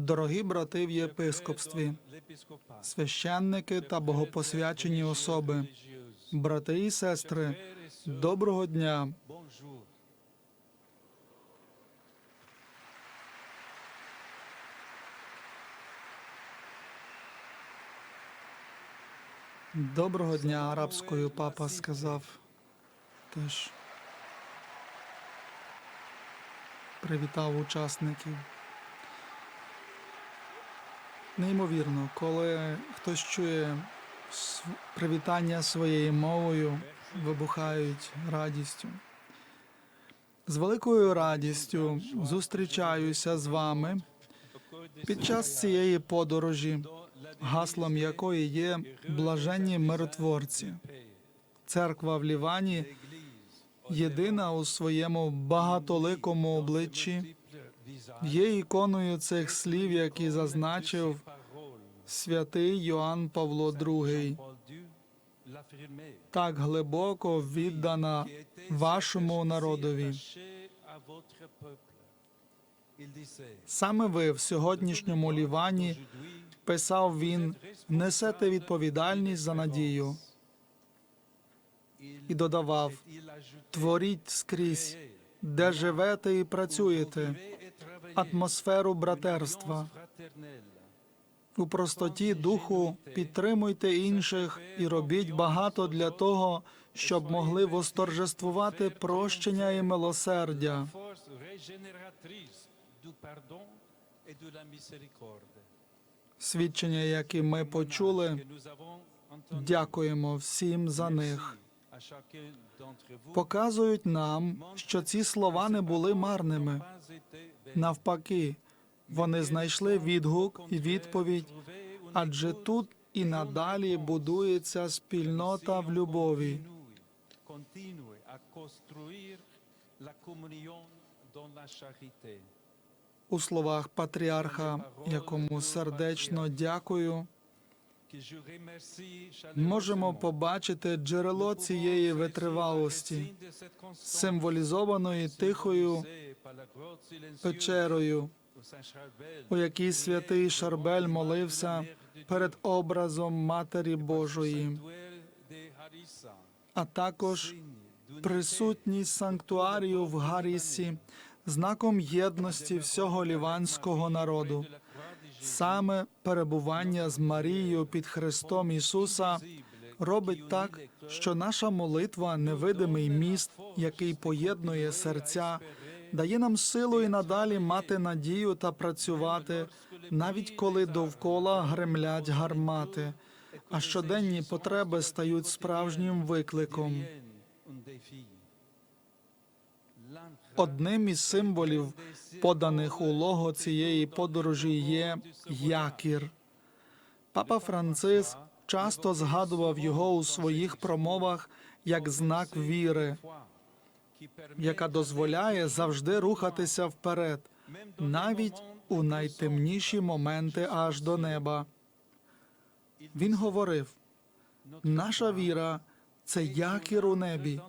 Дорогі брати в єпископстві, священники та богопосвячені особи, брати і сестри, доброго дня. Доброго дня арабською папа сказав теж. Привітав учасників. Неймовірно, коли хтось чує привітання своєю мовою, вибухають радістю. З великою радістю зустрічаюся з вами під час цієї подорожі, гаслом якої є блаженні миротворці. Церква в Лівані єдина у своєму багатоликому обличчі, є іконою цих слів, які зазначив святий Йоанн Павло II, так глибоко віддана вашому народові. Саме ви в сьогоднішньому Лівані, писав він, несете відповідальність за надію. І додавав: творіть скрізь, де живете і працюєте, атмосферу братерства. У простоті духу підтримуйте інших і робіть багато для того, щоб могли восторжествувати прощення і милосердя. Свідчення, які ми почули, дякуємо всім за них. Показують нам, що ці слова не були марними. Навпаки, вони знайшли відгук і відповідь, адже тут і надалі будується спільнота в любові. У словах патріарха, якому сердечно дякую, можемо побачити джерело цієї витривалості, символізованої тихою печерою, у якій святий Шарбель молився перед образом Матері Божої, а також присутність санктуарію в Гарісі, знаком єдності всього ліванського народу. Саме перебування з Марією під Христом Ісуса робить так, що наша молитва невидимий міст, який поєднує серця, дає нам силу і надалі мати надію та працювати, навіть коли довкола гремлять гармати, а щоденні потреби стають справжнім викликом. Одним із символів, поданих у лого цієї подорожі, є якір. Папа Франциск часто згадував його у своїх промовах як знак віри, яка дозволяє завжди рухатися вперед, навіть у найтемніші моменти аж до неба. Він говорив: наша віра це якір у небі,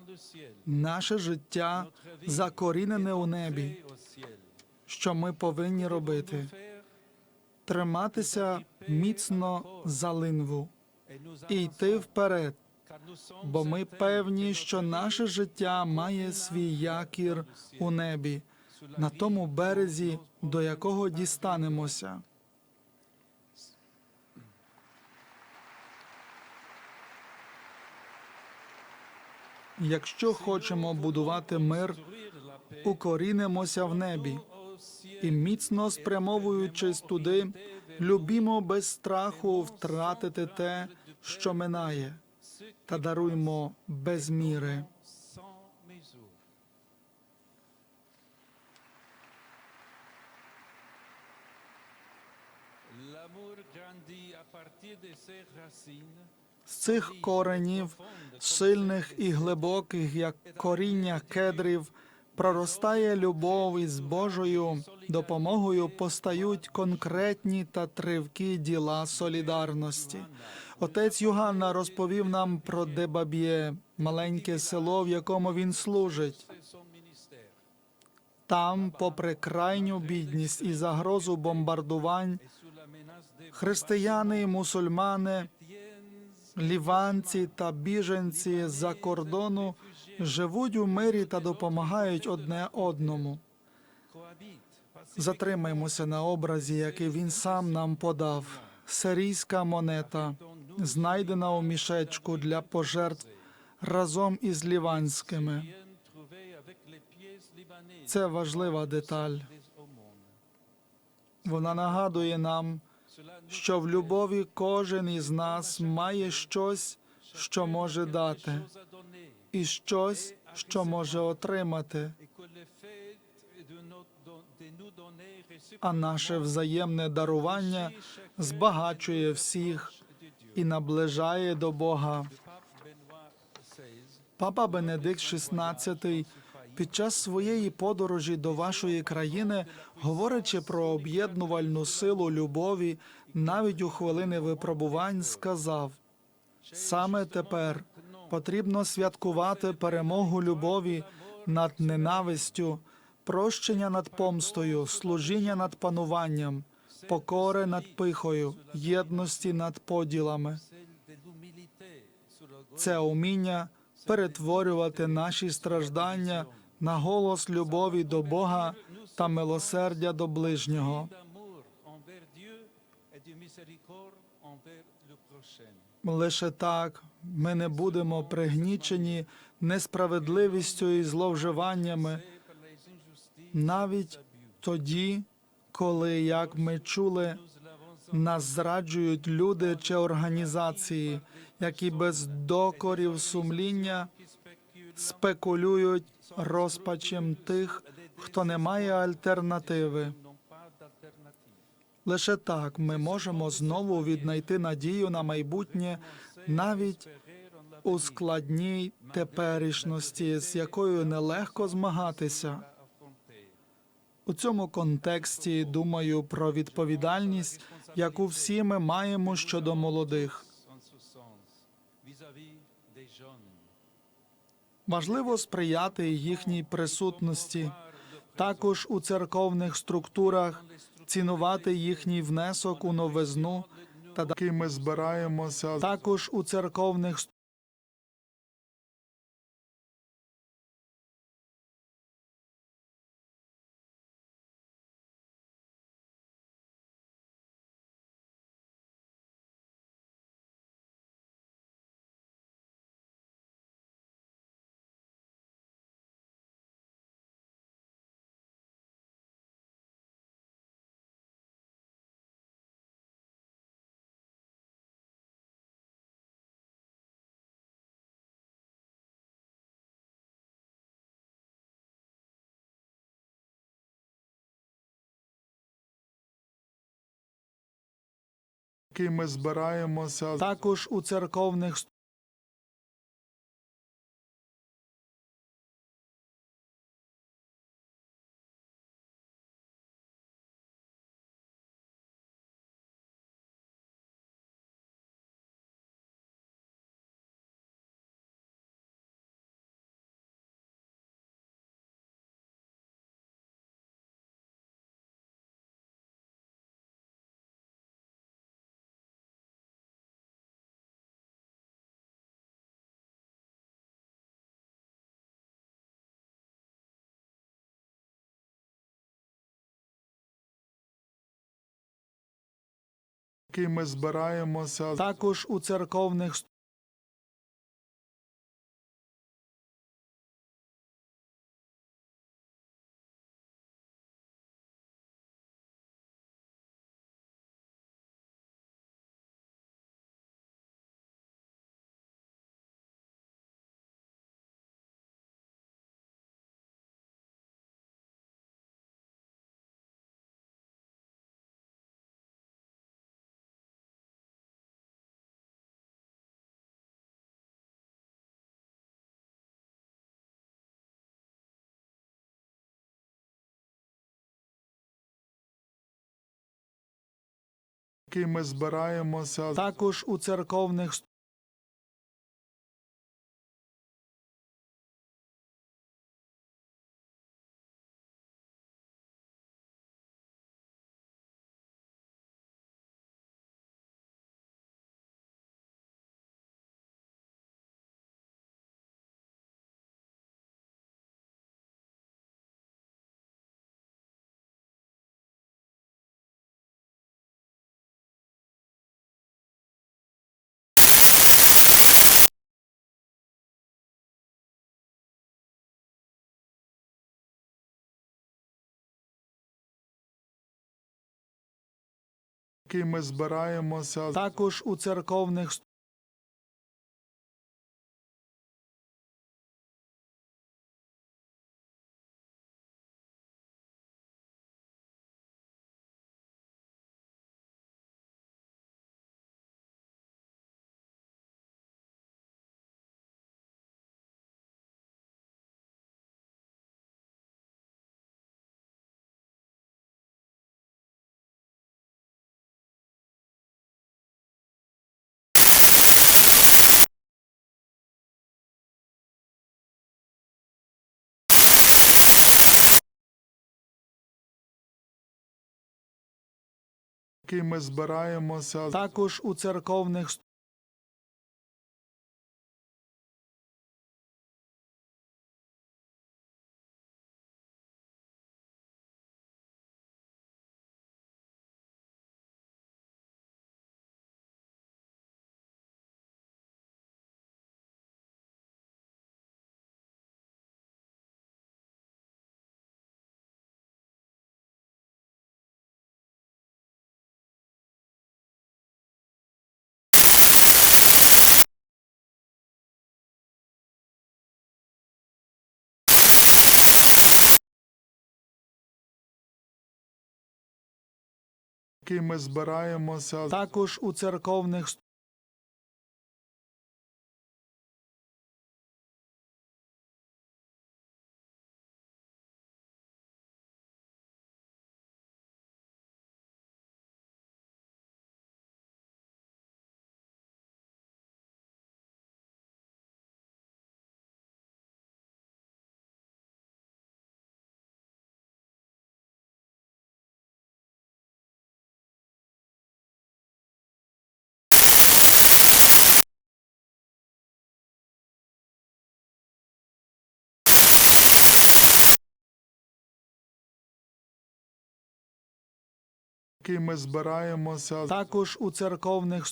наше життя закорінене у небі. Що ми повинні робити? Триматися міцно за линву і йти вперед, бо ми певні, що наше життя має свій якір у небі, на тому березі, до якого дістанемося. Якщо хочемо будувати мир, укорінимося в небі і міцно спрямовуючись туди, любімо без страху втратити те, що минає, та даруймо без міри. З цих коренів, сильних і глибоких, як коріння кедрів, проростає любов і з Божою допомогою постають конкретні та тривкі діла солідарності. Отець Юганна розповів нам про Дебаб'є, маленьке село, в якому він служить. Там, попри крайню бідність і загрозу бомбардувань, християни мусульмани, ліванці та біженці з-за кордону живуть у мирі та допомагають одне одному. Затримаємося на образі, який він сам нам подав. Сирійська монета, знайдена у мішечку для пожертв разом із ліванськими. Це важлива деталь. Вона нагадує нам, що в любові кожен із нас має щось, що може дати, і щось, що може отримати. А наше взаємне дарування збагачує всіх і наближає до Бога. Папа Бенедикт XVI під час своєї подорожі до вашої країни, говорячи про об'єднувальну силу любові, навіть у хвилини випробувань, сказав: саме тепер потрібно святкувати перемогу любові над ненавистю, прощення над помстою, служіння над пануванням, покори над пихою, єдності над поділами. Це уміння перетворювати наші страждання на голос любові до Бога та милосердя до ближнього. Лише так ми не будемо пригнічені несправедливістю і зловживаннями, навіть тоді, коли, як ми чули, нас зраджують люди чи організації, які без докорів сумління спекулюють розпачем тих, хто не має альтернативи. Лише так ми можемо знову віднайти надію на майбутнє навіть у складній теперішності, з якою нелегко змагатися. У цьому контексті думаю про відповідальність, яку всі ми маємо щодо молодих. Важливо сприяти їхній присутності, також у церковних структурах, цінувати їхній внесок у новизну та який ми збираємося також у церковних ми збираємося також у церковних який ми збираємося також у церковних ми збираємося також у церковних ми збираємося також у церковних який ми збираємося також у церковних який ми збираємося також у церковних який ми збираємося також у церковних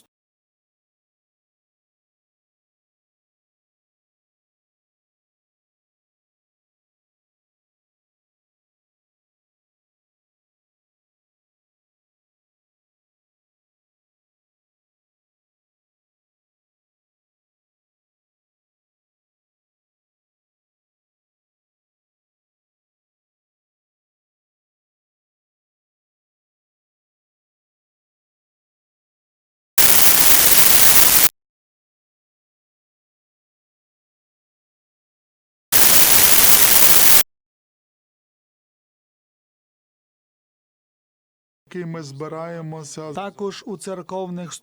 ми збираємося також у церковних